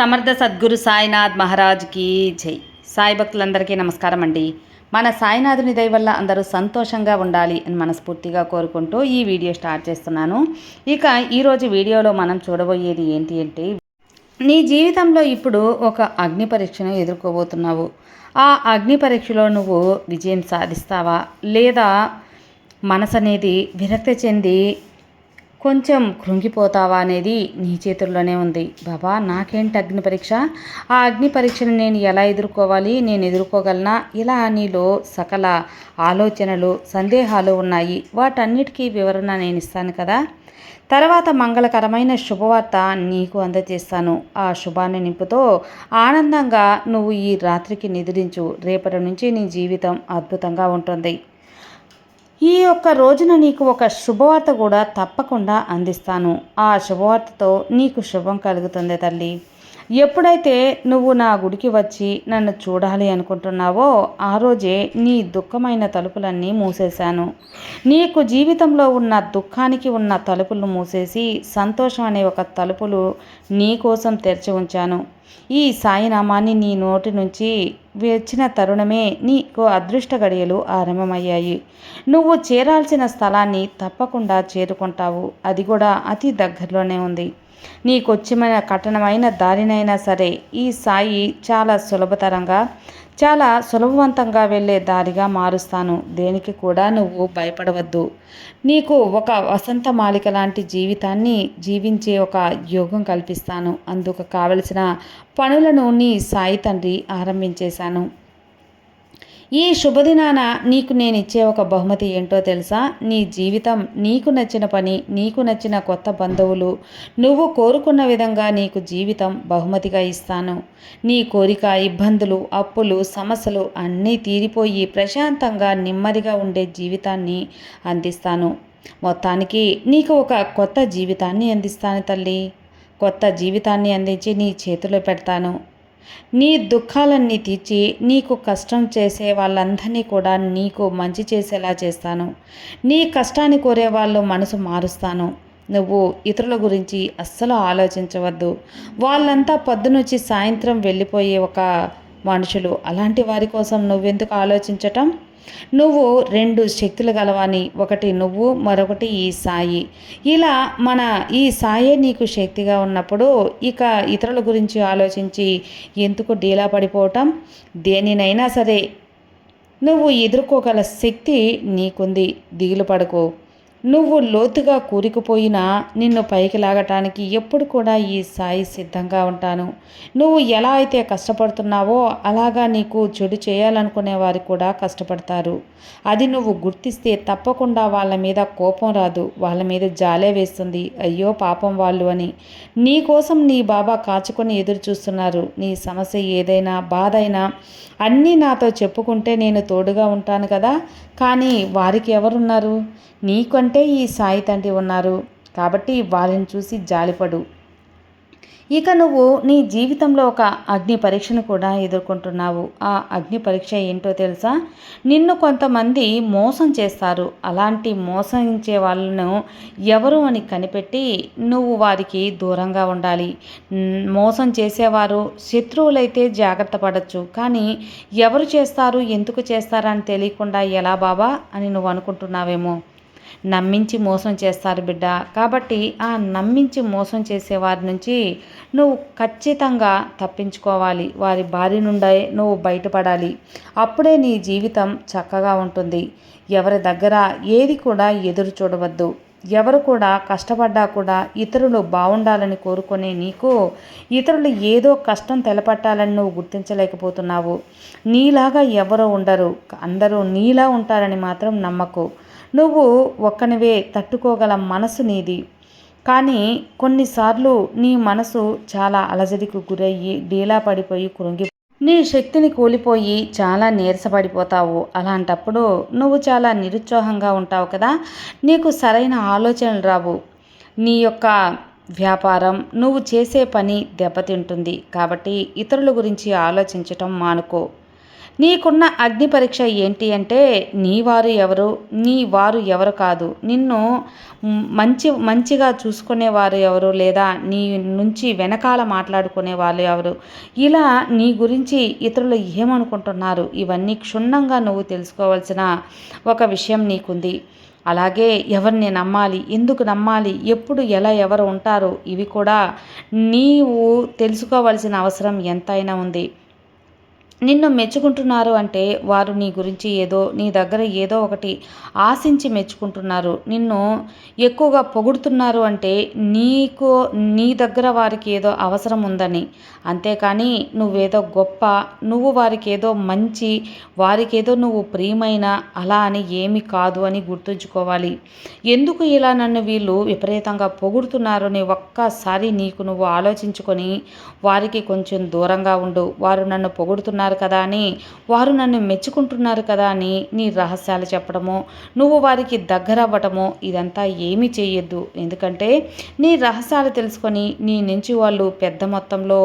సమర్థ సద్గురు సాయినాథ్ మహారాజ్కి జై. సాయి భక్తులందరికీ నమస్కారం అండి. మన సాయినాథుని దయ వల్ల అందరూ సంతోషంగా ఉండాలి అని మనస్ఫూర్తిగా కోరుకుంటూ ఈ వీడియో స్టార్ట్ చేస్తున్నాను. ఇక ఈరోజు వీడియోలో మనం చూడబోయేది ఏంటి అంటే నీ జీవితంలో ఇప్పుడు ఒక అగ్ని పరీక్షను ఎదుర్కోబోతున్నావు. ఆ అగ్ని పరీక్షలో నువ్వు విజయం సాధిస్తావా? లేదా మనసు అనేది విరక్తి చెంది కొంచెం కృంగిపోతావా అనేది నీ చేతుల్లోనే ఉంది. బాబా నాకేంటి అగ్ని పరీక్ష? ఆ అగ్ని పరీక్షను నేను ఎలా ఎదుర్కోవాలి? నేను ఎదుర్కోగలనా? ఇలా నీలో సకల ఆలోచనలు సందేహాలు ఉన్నాయి. వాటన్నిటికీ వివరణ నేను ఇస్తాను కదా? తర్వాత మంగళకరమైన శుభవార్త నీకు అందజేస్తాను. ఆ శుభాన్ని నింపుతో ఆనందంగా నువ్వు ఈ రాత్రికి నిద్రించు. రేపటి నుంచి నీ జీవితం అద్భుతంగా ఉంటుంది. ఈ యొక్క రోజున నీకు ఒక శుభవార్త కూడా తప్పకుండా అందిస్తాను. ఆ శుభవార్తతో నీకు శుభం కలుగుతుంది తల్లి. ఎప్పుడైతే నువ్వు నా గుడికి వచ్చి నన్ను చూడాలి అనుకుంటున్నావో ఆ రోజే నీ దుఃఖమైన తలుపులన్నీ మూసేశాను. నీకు జీవితంలో ఉన్న దుఃఖానికి ఉన్న తలుపులు మూసేసి సంతోషం అనే ఒక తలుపులు నీ కోసం తెరిచి ఉంచాను. ఈ సాయినామాన్ని నీ నోటి నుంచి వచ్చిన తరుణమే నీకు అదృష్ట గడియలు ఆరంభమయ్యాయి. నువ్వు చేరాల్సిన స్థలాన్ని తప్పకుండా చేరుకుంటావు. అది కూడా అతి దగ్గరలోనే ఉంది. నీకొచ్చిన కఠినమైన దారినైనా సరే ఈ సాయి చాలా సులభతరంగా చాలా సులభవంతంగా వెళ్ళే దారిగా మారుస్తాను. దేనికి కూడా నువ్వు భయపడవద్దు. నీకు ఒక వసంత మాలిక లాంటి జీవితాన్ని జీవించే ఒక యోగం కల్పిస్తాను. అందుకు కావలసిన పనులను నీ సాయి తండ్రి ఆరంభించేశాను. ఈ శుభదినాన నీకు నేను ఇచ్చే ఒక బహుమతి ఏంటో తెలుసా? నీ జీవితం నీకు నచ్చిన పని నీకు నచ్చిన కొత్త బంధువులు నువ్వు కోరుకున్న విధంగా నీకు జీవితం బహుమతిగా ఇస్తాను. నీ కోరిక ఇబ్బందులు అప్పులు సమస్యలు అన్నీ తీరిపోయి ప్రశాంతంగా నెమ్మదిగా ఉండే జీవితాన్ని అందిస్తాను. మొత్తానికి నీకు ఒక కొత్త జీవితాన్ని అందిస్తాను తల్లి. కొత్త జీవితాన్ని అందించి నీ చేతిలో పెడతాను. నీ దుఃఖాలన్నీ తీర్చి నీకు కష్టం చేసే వాళ్ళందరినీ కూడా నీకు మంచి చేసేలా చేస్తాను. నీ కష్టాన్ని కోరే వాళ్ళు మనసు మారుస్తాను. నువ్వు ఇతరుల గురించి అస్సలు ఆలోచించవద్దు. వాళ్ళంతా పొద్దునొచ్చి సాయంత్రం వెళ్ళిపోయే ఒక మనుషులు. అలాంటి వారి కోసం నువ్వెందుకు ఆలోచించటం? నువ్వు రెండు శక్తులు గలవని ఒకటి నువ్వు మరొకటి ఈ సాయి. ఇలా మన ఈ సాయే నీకు శక్తిగా ఉన్నప్పుడు ఇక ఇతరుల గురించి ఆలోచించి ఎందుకు డీలా పడిపోవటం? దేనినైనా సరే నువ్వు ఎదుర్కోగల శక్తి నీకుంది. దిగులు పడకు. నువ్వు లోతుగా కూరుకుపోయినా నిన్ను పైకి లాగటానికి ఎప్పుడు కూడా ఈ సాయి సిద్ధంగా ఉంటాను. నువ్వు ఎలా అయితే కష్టపడుతున్నావో అలాగా నీకు చెడు చేయాలనుకునే వారు కూడా కష్టపడతారు. అది నువ్వు గుర్తిస్తే తప్పకుండా వాళ్ళ మీద కోపం రాదు వాళ్ళ మీద జాలే వేస్తుంది. అయ్యో పాపం వాళ్ళు అని. నీ కోసం నీ బాబా కాచుకొని ఎదురు చూస్తున్నారు. నీ సమస్య ఏదైనా బాధ అయినా అన్నీ నాతో చెప్పుకుంటే నేను తోడుగా ఉంటాను కదా. కానీ వారికి ఎవరున్నారు? నీకంటే ఈ సాయి తండ్రి ఉన్నారు. కాబట్టి వారిని చూసి జాలిపడు. ఇక నువ్వు నీ జీవితంలో ఒక అగ్ని పరీక్షను కూడా ఎదుర్కొంటున్నావు. ఆ అగ్ని పరీక్ష ఏంటో తెలుసా? నిన్ను కొంతమంది మోసం చేస్తారు. అలాంటి మోసించే వాళ్ళను ఎవరు అని కనిపెట్టి నువ్వు వారికి దూరంగా ఉండాలి. మోసం చేసేవారు శత్రువులైతే జాగ్రత్త పడచ్చు. కానీ ఎవరు చేస్తారు? ఎందుకు చేస్తారని తెలియకుండా ఎలా బాబా? అని నువ్వు అనుకుంటున్నావేమో. నమ్మించి మోసం చేస్తారు బిడ్డ. కాబట్టి ఆ నమ్మించి మోసం చేసే వారి నుంచి నువ్వు ఖచ్చితంగా తప్పించుకోవాలి. వారి బారి నుండే నువ్వు బయటపడాలి. అప్పుడే నీ జీవితం చక్కగా ఉంటుంది. ఎవరి దగ్గర ఏది కూడా ఎదురు చూడవద్దు. ఎవరు కూడా కష్టపడ్డా కూడా ఇతరులు బాగుండాలని కోరుకునే నీకు ఇతరులు ఏదో కష్టం తెలపట్టాలని నువ్వు గుర్తించలేకపోతున్నావు. నీలాగా ఎవరో ఉండరు. అందరూ నీలా ఉంటారని మాత్రం నమ్మకు. నువ్వు ఒక్కనివే తట్టుకోగల మనసు నీది. కానీ కొన్నిసార్లు నీ మనసు చాలా అలజడికి గురయ్యి డీలా పడిపోయి కృంగి నీ శక్తిని కూలిపోయి చాలా నీరసపడిపోతావు. అలాంటప్పుడు నువ్వు చాలా నిరుత్సాహంగా ఉంటావు కదా. నీకు సరైన ఆలోచనలు రావు. నీ యొక్క వ్యాపారం నువ్వు చేసే పని దెబ్బతింటుంది. కాబట్టి ఇతరుల గురించి ఆలోచించటం మానుకో. నీకున్న అగ్ని పరీక్ష ఏంటి అంటే నీ వారు ఎవరు? నీ వారు ఎవరు కాదు. నిన్ను మంచి మంచిగా చూసుకునేవారు ఎవరు లేదా నీ నుంచి వెనకాల మాట్లాడుకునే వాళ్ళు ఎవరు? ఇలా నీ గురించి ఇతరులు ఏమనుకుంటున్నారు? ఇవన్నీ క్షుణ్ణంగా నువ్వు తెలుసుకోవాల్సిన ఒక విషయం నీకుంది. అలాగే ఎవరిని నమ్మాలి? ఎందుకు నమ్మాలి? ఎప్పుడు ఎలా ఎవరు ఉంటారు? ఇవి కూడా నీవు తెలుసుకోవాల్సిన అవసరం ఎంతైనా ఉంది. నిన్ను మెచ్చుకుంటున్నారు అంటే వారు నీ గురించి ఏదో నీ దగ్గర ఏదో ఒకటి ఆశించి మెచ్చుకుంటున్నారు. నిన్ను ఎక్కువగా పొగుడుతున్నారు అంటే నీకు నీ దగ్గర వారికి ఏదో అవసరం ఉందని. అంతేకాని నువ్వేదో గొప్ప నువ్వు వారికి ఏదో మంచి వారికి ఏదో నువ్వు ప్రియమైన అలా అని ఏమి కాదు అని గుర్తుంచుకోవాలి. ఎందుకు ఇలా నన్ను వీళ్ళు విపరీతంగా పొగుడుతున్నారు అని ఒక్కసారి నీకు నువ్వు ఆలోచించుకొని వారికి కొంచెం దూరంగా ఉండు. వారు నన్ను పొగుడుతున్నారు చేస్తున్నారు కదా అని వారు నన్ను మెచ్చుకుంటున్నారు కదా అని నీ రహస్యాలు చెప్పడము నువ్వు వారికి దగ్గర అవ్వటము ఇదంతా ఏమీ చేయొద్దు. ఎందుకంటే నీ రహస్యాలు తెలుసుకొని నీ నుంచి వాళ్ళు పెద్ద మొత్తంలో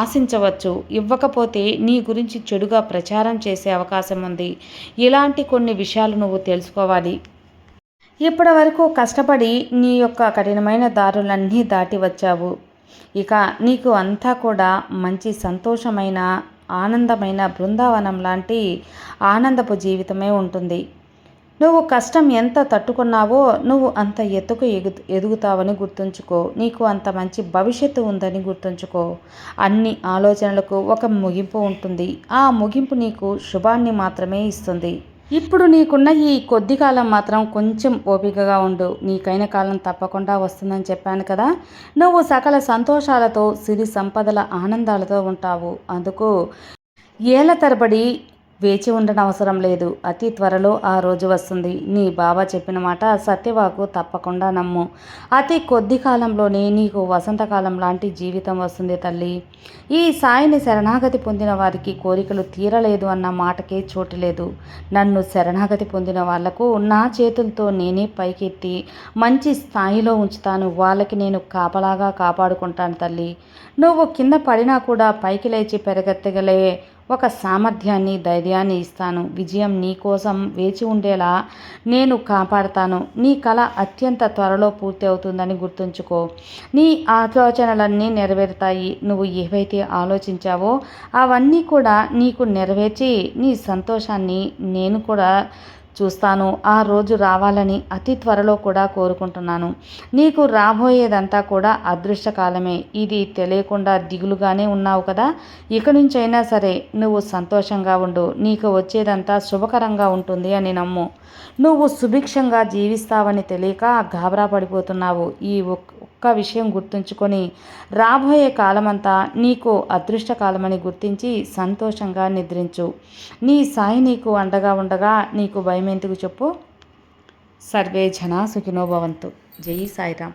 ఆశించవచ్చు. ఇవ్వకపోతే నీ గురించి చెడుగా ప్రచారం చేసే అవకాశం ఉంది. ఇలాంటి కొన్ని విషయాలు నువ్వు తెలుసుకోవాలి. ఇప్పటి వరకు కష్టపడి నీ యొక్క కఠినమైన దారులన్నీ దాటి వచ్చావు. ఇక నీకు అంతా కూడా మంచి సంతోషమైన ఆనందమైన బృందావనం లాంటి ఆనందపు జీవితమే ఉంటుంది. నువ్వు కష్టం ఎంత తట్టుకున్నావో నువ్వు అంత ఎత్తుకు ఎగు ఎదుగుతావని గుర్తుంచుకో. నీకు అంత మంచి భవిష్యత్తు ఉందని గుర్తుంచుకో. అన్ని ఆలోచనలకు ఒక ముగింపు ఉంటుంది. ఆ ముగింపు నీకు శుభాన్ని మాత్రమే ఇస్తుంది. ఇప్పుడు నీకున్న ఈ కొద్ది కాలం మాత్రం కొంచెం ఓపికగా ఉండు. నీకైన కాలం తప్పకుండా వస్తుందని చెప్పాను కదా. నువ్వు సకల సంతోషాలతో సిరి సంపదల ఆనందాలతో ఉంటావు. అందుకు ఏళ్ళ తరబడి వేచి ఉండనవసరం లేదు. అతి త్వరలో ఆ రోజు వస్తుంది. నీ బాబా చెప్పిన మాట సత్యవాకు తప్పకుండా నమ్ము. అతి కొద్ది కాలంలోనే నీకు వసంతకాలం లాంటి జీవితం వస్తుంది తల్లి. ఈ సాయిని శరణాగతి పొందిన వారికి కోరికలు తీరలేదు అన్న మాటకే చోటు లేదు. నన్ను శరణాగతి పొందిన వాళ్ళకు నా చేతులతో నేనే పైకెత్తి మంచి స్థాయిలో ఉంచుతాను. వాళ్ళకి నేను కాపలాగా కాపాడుకుంటాను తల్లి. నువ్వు కింద పడినా కూడా పైకి లేచి పెరగెత్తగలే ఒక సామర్థ్యాన్ని ధైర్యాన్ని ఇస్తాను. విజయం నీ కోసం వేచి ఉండేలా నేను కాపాడతాను. నీ కళ అత్యంత త్వరలో పూర్తి అవుతుందని గుర్తుంచుకో. నీ ఆలోచనలన్నీ నెరవేరుతాయి. నువ్వు ఏవైతే ఆలోచించావో అవన్నీ కూడా నీకు నెరవేర్చి నీ సంతోషాన్ని నేను కూడా చూస్తాను. ఆ రోజు రావాలని అతి త్వరలో కూడా కోరుకుంటున్నాను. నీకు రాబోయేదంతా కూడా అదృష్టకాలమే. ఇది తెలియకుండా దిగులుగానే ఉన్నావు కదా? ఇక నుంచైనా సరే నువ్వు సంతోషంగా ఉండు. నీకు వచ్చేదంతా శుభకరంగా ఉంటుంది అని నమ్ము. నువ్వు సుభిక్షంగా జీవిస్తావని తెలియక గాబరా పడిపోతున్నావు. ఈ ఒక్క విషయం గుర్తుంచుకొని రాబోయే కాలమంతా నీకు అదృష్ట కాలమని గుర్తించి సంతోషంగా నిద్రించు. నీ సాయి నీకు అండగా ఉండగా నీకు భయం ఎందుకు చెప్పు? సర్వే జనా సుఖినోభవంతు జై సాయిరామ్.